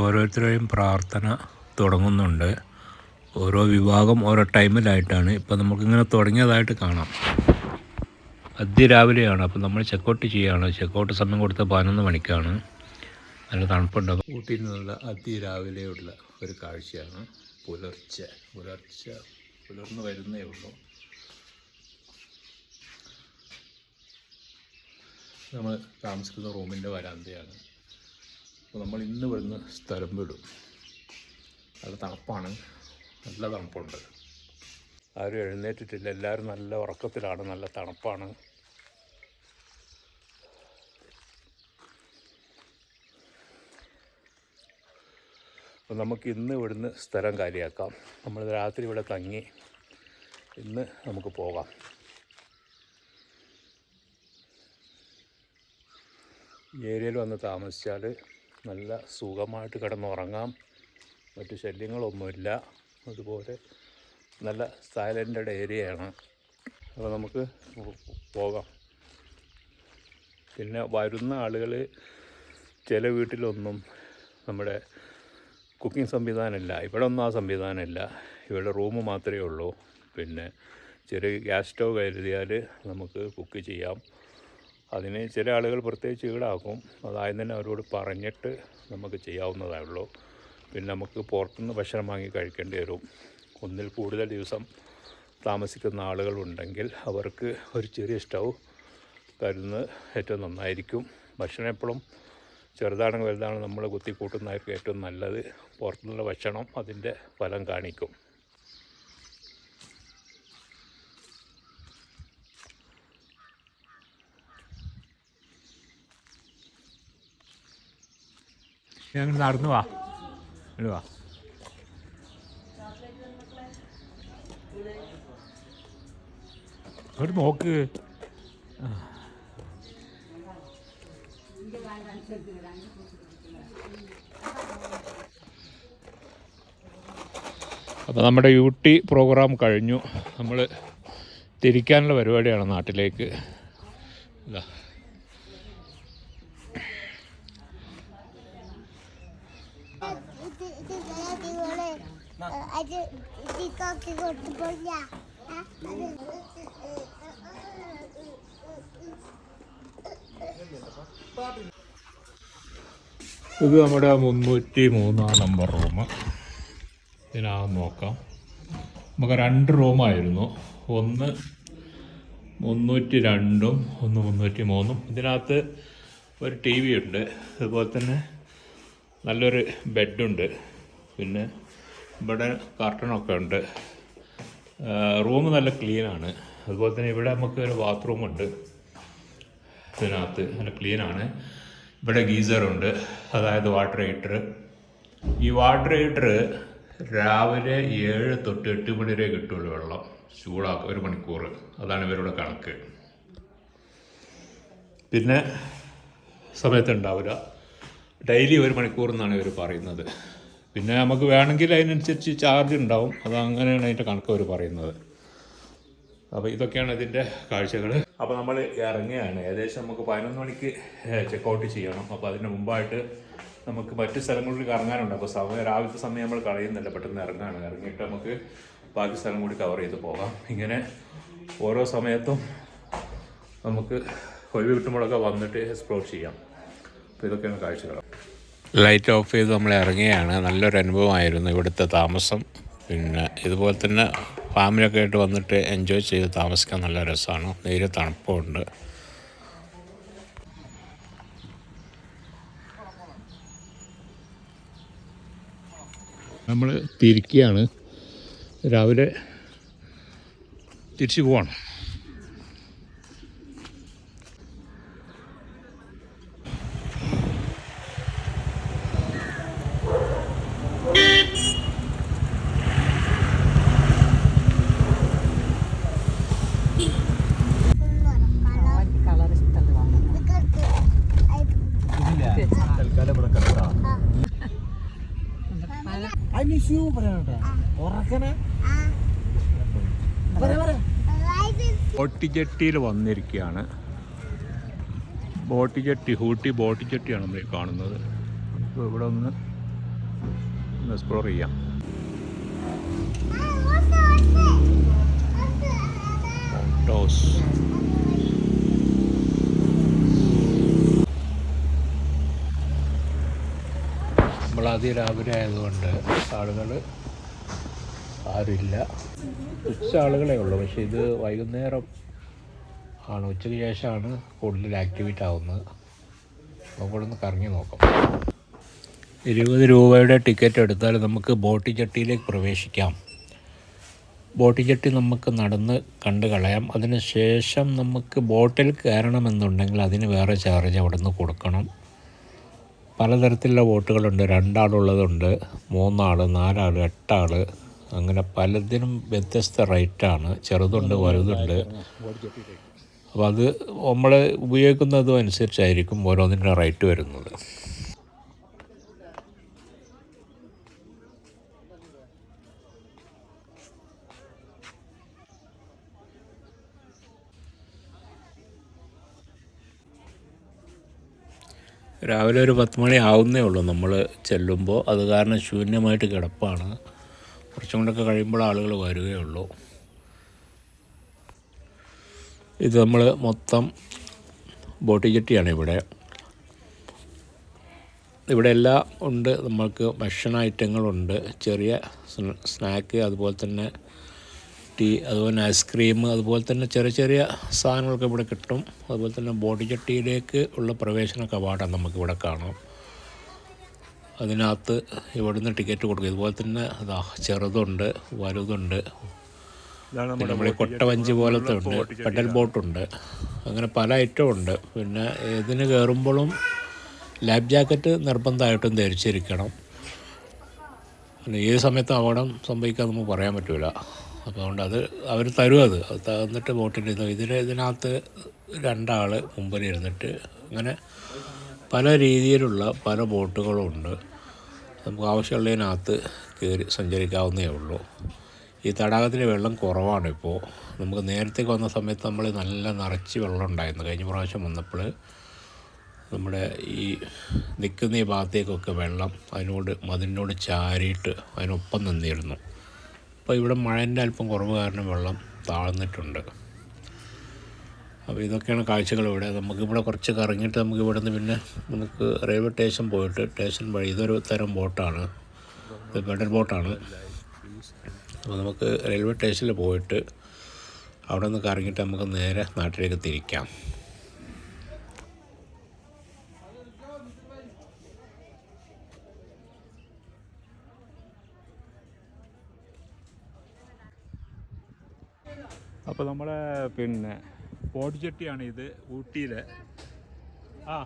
ഓരോരുത്തരുടെയും പ്രാർത്ഥന തുടങ്ങുന്നുണ്ട്. ഓരോ വിഭാഗം ഓരോ ടൈമിലായിട്ടാണ്. ഇപ്പോൾ നമുക്കിങ്ങനെ തുടങ്ങിയതായിട്ട് കാണാം. അതിരാവിലെയാണ്. അപ്പോൾ നമ്മൾ ചെക്കൗട്ട് ചെയ്യുകയാണ്. ചെക്കൗട്ട് സമയം കൊടുത്ത പതിനൊന്ന് മണിക്കാണ്. നല്ല തണുപ്പുണ്ട്. ഊട്ടിയിൽ നിന്നുള്ള അതിരാവിലെയുള്ള ഒരു കാഴ്ചയാണ് പുലർച്ചെ. പുലർച്ചെ പുലർന്നു വരുന്നേ ഉള്ളൂ. നമ്മൾ താമസിക്കുന്ന റൂമിന്റെ വരാന്തയാണ്. നമ്മൾ ഇന്ന് വരുന്ന സ്ഥലം വിടും. നല്ല തണുപ്പാണ്. നല്ല തണുപ്പുണ്ട്. ആരും എഴുന്നേറ്റിട്ടില്ല. എല്ലാവരും നല്ല ഉറക്കത്തിലാണ്. നല്ല തണുപ്പാണ്. അപ്പോൾ നമുക്ക് ഇന്ന് ഇവിടുന്ന് സ്ഥലം കാലിയാക്കാം. നമ്മൾ രാത്രി ഇവിടെ തങ്ങി ഇന്ന് നമുക്ക് പോകാം. ഏരിയയിൽ വന്ന് താമസിച്ചാൽ നല്ല സുഖമായിട്ട് കിടന്നുറങ്ങാം. മറ്റു ശല്യങ്ങളൊന്നുമില്ല. അതുപോലെ നല്ല സൈലന്റഡ് ഏരിയയാണ്. അപ്പോൾ നമുക്ക് പോകാം. പിന്നെ വരുന്ന ആളുകൾ ചില വീട്ടിലൊന്നും നമ്മുടെ കുക്കിംഗ് സംവിധാനമില്ല. ഇവിടെ ഒന്നും ആ സംവിധാനമില്ല. ഇവിടെ റൂം മാത്രമേ ഉള്ളൂ. പിന്നെ ചെറിയ ഗ്യാസ് സ്റ്റവ് കരുതിയാൽ നമുക്ക് കുക്ക് ചെയ്യാം. അതിന് ചില ആളുകൾ പ്രത്യേകിച്ച് ഈടാക്കും. അതായത് തന്നെ അവരോട് പറഞ്ഞിട്ട് നമുക്ക് ചെയ്യാവുന്നതായുള്ളൂ പിന്നെ നമുക്ക് പുറത്തുനിന്ന് ഭക്ഷണം വാങ്ങി കഴിക്കേണ്ടി വരും. ഒന്നിൽ കൂടുതൽ ദിവസം താമസിക്കുന്ന ആളുകളുണ്ടെങ്കിൽ അവർക്ക് ഒരു ചെറിയ സ്റ്റൗ തരുന്നത് ഏറ്റവും നന്നായിരിക്കും. ഭക്ഷണം എപ്പോഴും ചെറുതാണെങ്കിൽ വലുതാണ് നമ്മൾ കുത്തിക്കൂട്ടുന്നതായിരിക്കും ഏറ്റവും നല്ലത്. പുറത്തുനിന്നുള്ള ഭക്ഷണം അതിന്റെ ഫലം കാണിക്കും. ഞങ്ങൾ നടന്നു വാ. വാ. ഒരു നോക്ക്. അപ്പോൾ നമ്മുടെ യു ടി പ്രോഗ്രാം കഴിഞ്ഞു. നമ്മൾ തിരിക്കാനുള്ള പരിപാടിയാണ് നാട്ടിലേക്ക്. ഇത് ഇത് അടിപൊളി ഇത് നമ്മുടെ മുന്നൂറ്റി മൂന്നാം നമ്പർ റൂം ഇതിനകം നോക്കാം. നമുക്ക് രണ്ട് റൂമായിരുന്നു ഒന്ന് മുന്നൂറ്റി രണ്ടും ഒന്ന് മുന്നൂറ്റി മൂന്നും. ഇതിനകത്ത് ഒരു ടി വി ഉണ്ട്. അതുപോലെ തന്നെ നല്ലൊരു ബെഡുണ്ട് പിന്നെ ഇവിടെ കർട്ടനൊക്കെ ഉണ്ട്. റൂം നല്ല ക്ലീനാണ് അതുപോലെ തന്നെ ഇവിടെ നമുക്ക് ഒരു ബാത്റൂമുണ്ട് ഇതിനകത്ത് നല്ല ക്ലീനാണ് ഇവിടെ ഗീസറുണ്ട് അതായത് വാട്ടർ ഹീറ്റർ ഈ വാട്ടർ ഹീറ്റർ രാവിലെ ഏഴ് തൊട്ട് എട്ട് മണി വരെ കിട്ടുള്ളൂ വെള്ളം. ചൂടാക്കുക ഒരു മണിക്കൂർ അതാണ് ഇവരുടെ കണക്ക്. പിന്നെ സമയത്ത് ഉണ്ടാവില്ല. ഡെയിലി ഒരു മണിക്കൂർ എന്നാണ് ഇവർ പറയുന്നത്. പിന്നെ നമുക്ക് വേണമെങ്കിൽ അതിനനുസരിച്ച് ചാർജ് ഉണ്ടാവും. അത് അങ്ങനെയാണ് അതിന്റെ കണക്ക് അവർ പറയുന്നത്. അപ്പോൾ ഇതൊക്കെയാണ് ഇതിന്റെ കാഴ്ചകൾ. അപ്പോൾ നമ്മൾ ഇറങ്ങുകയാണ്. ഏകദേശം നമുക്ക് പതിനൊന്ന് മണിക്ക് ചെക്ക് ഔട്ട് ചെയ്യണം. അപ്പോൾ അതിന് മുമ്പായിട്ട് നമുക്ക് മറ്റ് സ്ഥലങ്ങളിൽ ഇറങ്ങാനുണ്ട്. അപ്പോൾ സമയം രാവിലത്തെ സമയം നമ്മൾ കളയുന്നില്ല. പെട്ടെന്ന് ഇറങ്ങാണ്. ഇറങ്ങിയിട്ട് നമുക്ക് ബാക്കി സ്ഥലം കൂടി കവർ ചെയ്ത് പോകാം. ഇങ്ങനെ ഓരോ സമയത്തും നമുക്ക് ഒഴിവ് കിട്ടുമ്പോഴൊക്കെ വന്നിട്ട് എക്സ്പ്ലോർ ചെയ്യാം. അപ്പോൾ ഇതൊക്കെയാണ് കാഴ്ചകൾ. ലൈറ്റ് ഓഫ് ചെയ്ത് നമ്മൾ ഇറങ്ങിയാണ്. നല്ലൊരു അനുഭവമായിരുന്നു ഇവിടുത്തെ താമസം. പിന്നെ ഇതുപോലെ തന്നെ ഫാമിലിയൊക്കെ ആയിട്ട് വന്നിട്ട് എൻജോയ് ചെയ്ത് താമസിക്കാൻ നല്ല രസമാണ്. നേരെ തണുപ്പുണ്ട്. നമ്മൾ തിരിക്കുകയാണ്. രാവിലെ തിരിച്ചു പോവാണ്. അതിന് ഇഷ്യൂ ഉറക്കനെ? ബോട്ടി ജെട്ടിയിൽ വന്നിരിക്കുകയാണ് ബോട്ടി ജെട്ടി ഹൂട്ടി ബോട്ടി ജെട്ടിയാണ് നമ്മൾ ഈ കാണുന്നത്. അപ്പോൾ ഇവിടെ ഒന്ന് ഒന്ന് എക്സ്പ്ലോർ ചെയ്യാം. ഓട്ടോസ് നമ്മളാദ്യം രാവിലെ ആയതുകൊണ്ട് ആളുകൾ ആരുമില്ല. ഉച്ച ആളുകളെ ഉള്ളൂ. പക്ഷേ ഇത് വൈകുന്നേരം ആണ്. ഉച്ചയ്ക്ക് ശേഷമാണ് കൂടുതൽ ആക്ടിവേറ്റ് ആവുന്നത്. നമുക്കിവിടെ കറങ്ങി നോക്കാം. ഇരുപത് രൂപയുടെ ടിക്കറ്റ് എടുത്താൽ നമുക്ക് ബോട്ടി ചട്ടിയിലേക്ക് പ്രവേശിക്കാം. ബോട്ടി ചട്ടി നമുക്ക് നടന്ന് കണ്ട് കളയാം. അതിന് ശേഷം നമുക്ക് ബോട്ടിൽ കയറണമെന്നുണ്ടെങ്കിൽ അതിന് വേറെ ചാർജ് അവിടെ നിന്ന് കൊടുക്കണം. പലതരത്തിലുള്ള വോട്ടുകളുണ്ട്. രണ്ടാളുള്ളതുണ്ട് മൂന്നാൾ നാലാൾ എട്ടാൾ അങ്ങനെ പലതിനും വ്യത്യസ്ത റേറ്റാണ്. ചെറുതുണ്ട് വലുതുണ്ട്. അപ്പോൾ അത് നമ്മൾ ഉപയോഗിക്കുന്നതും അനുസരിച്ചായിരിക്കും ഓരോന്നിന്റെ റേറ്റ് വരുന്നത്. രാവിലെ ഒരു പത്ത് മണി ആവുന്നേ ഉള്ളൂ നമ്മൾ ചെല്ലുമ്പോൾ അത് കാരണം ശൂന്യമായിട്ട് കിടപ്പാണ്. കുറച്ചും കൂടെയൊക്കെ കഴിയുമ്പോൾ ആളുകൾ വരികയുള്ളൂ ഇത് നമ്മൾ മൊത്തം ബോട്ടി ചട്ടിയാണ് ഇവിടെ. ഇവിടെ എല്ലാം ഉണ്ട്. നമ്മൾക്ക് ഭക്ഷണ ഐറ്റങ്ങളുണ്ട്. ചെറിയ സ്നാക്ക് അതുപോലെ തന്നെ ടീ അതുപോലെ ഐസ്ക്രീം അതുപോലെ തന്നെ ചെറിയ ചെറിയ സാധനങ്ങളൊക്കെ ഇവിടെ കിട്ടും. അതുപോലെ തന്നെ ബോഡി ചട്ടിയിലേക്ക് ഉള്ള പ്രവേശന കവാടം നമുക്കിവിടെ കാണാം. അതിനകത്ത് ഇവിടുന്ന് ടിക്കറ്റ് കൊടുക്കും. ഇതുപോലെ തന്നെ അതാ ചെറുതുണ്ട് വലുതുണ്ട്. പിന്നെ നമ്മുടെ കൊട്ടവഞ്ചി പോലത്തെ ഉണ്ട് പെഡൽ ബോട്ടുണ്ട്. അങ്ങനെ പല ഐറ്റം ഉണ്ട്. പിന്നെ ഇതിന് കയറുമ്പോഴും ലൈഫ് ജാക്കറ്റ് നിർബന്ധമായിട്ടും ധരിച്ചിരിക്കണം. പിന്നെ ഏത് സമയത്തും അപകടം സംഭവിക്കാൻ നമുക്ക് പറയാൻ പറ്റില്ല അതുകൊണ്ട് അത് അവർ തരും അത്. അത് തന്നിട്ട് ബോട്ടിൽ ഇരുന്നു ഇതിന് ഇതിനകത്ത് രണ്ടാൾ മുമ്പിൽ ഇരുന്നിട്ട് അങ്ങനെ പല രീതിയിലുള്ള പല ബോട്ടുകളും ഉണ്ട്. നമുക്ക് ആവശ്യമുള്ളതിനകത്ത് കയറി സഞ്ചരിക്കാവുന്നേ ഉള്ളൂ. ഈ തടാകത്തിലെ വെള്ളം കുറവാണ് ഇപ്പോൾ. നമുക്ക് നേരത്തെ വന്ന സമയത്ത് നമ്മൾ നല്ല നിറച്ച് വെള്ളം ഉണ്ടായിരുന്നു. കഴിഞ്ഞ പ്രാവശ്യം വന്നപ്പോൾ നമ്മുടെ ഈ നിൽക്കുന്ന ഈ ഭാഗത്തേക്കൊക്കെ വെള്ളം അതിനോട് മതിലിനോട് ചാരിയിട്ട് അതിനൊപ്പം നിന്നിരുന്നു. അപ്പോൾ ഇവിടെ മഴേന്റെ അല്പം കുറവ് കാരണം വെള്ളം താഴ്ന്നിട്ടുണ്ട്. അപ്പോൾ ഇതൊക്കെയാണ് കാഴ്ചകൾ ഇവിടെ. നമുക്കിവിടെ കുറച്ച് കറങ്ങിയിട്ട് നമുക്ക് ഇവിടെ നിന്ന് പിന്നെ നമുക്ക് റെയിൽവേ സ്റ്റേഷൻ പോയിട്ട് സ്റ്റേഷൻ വഴി ഇതൊരു തരം ബോട്ടാണ്. പെഡൽ ബോട്ടാണ്. അപ്പോൾ നമുക്ക് റെയിൽവേ സ്റ്റേഷനിൽ പോയിട്ട് അവിടെ നിന്ന് കറങ്ങിയിട്ട് നമുക്ക് നേരെ നാട്ടിലേക്ക് തിരിക്കാം. അപ്പോൾ നമ്മുടെ പിന്നെ ബോട്ട് ജെട്ടിയാണ് ഇത് ഊട്ടിയിലെ. ആ.